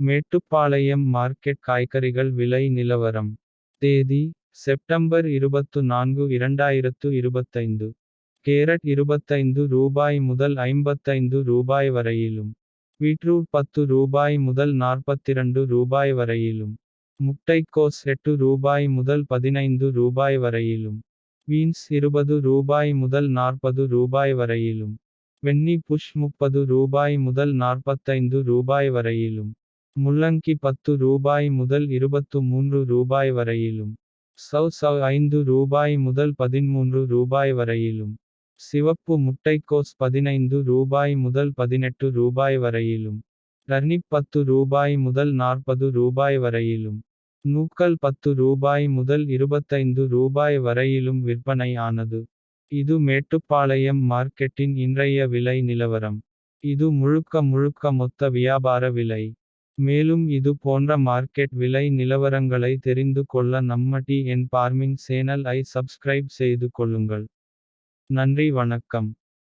Mettupalayam market காய்கறிகள் விலை நிலவரம். தேதி செப்டம்பர் இருபத்து நான்கு இரண்டாயிரத்து இருபத்தைந்து. கேரட் இருபத்தைந்து ரூபாய் முதல் ஐம்பத்தைந்து ரூபாய் வரையிலும். பீட்ரூட் பத்து ரூபாய் முதல் நாற்பத்திரண்டு ரூபாய் வரையிலும். முட்டைக்கோஸ் எட்டு ரூபாய் முதல் பதினைந்து ரூபாய் வரையிலும். பீன்ஸ் இருபது ரூபாய் முதல் நாற்பது ரூபாய் வரையிலும். வெண்ணி புஷ் முப்பது ரூபாய் முதல் நாற்பத்தைந்து ரூபாய் வரையிலும். முள்ளங்கி பத்து ரூபாய் முதல் இருபத்து மூன்று ரூபாய் வரையிலும். சவ் சவ் ஐந்து ரூபாய் முதல் பதின்மூன்று ரூபாய் வரையிலும். சிவப்பு முட்டைக்கோஸ் பதினைந்து ரூபாய் முதல் பதினெட்டு ரூபாய் வரையிலும். டர்னிப் பத்து ரூபாய் முதல் நாற்பது ரூபாய் வரையிலும். நூக்கல் பத்து ரூபாய் முதல் இருபத்தைந்து ரூபாய் வரையிலும் விற்பனை ஆனது இது மேட்டுப்பாளையம் மார்க்கெட்டின் இன்றைய விலை நிலவரம். இது முழுக்க முழுக்க மொத்த வியாபார விலை. மேலும் இது போன்ற மார்க்கெட் விலை நிலவரங்களை தெரிந்து கொள்ள நம்ம டி என் பார்மிங் சேனல் ஐ சப்ஸ்கிரைப் செய்து கொள்ளுங்கள். நன்றி வணக்கம்.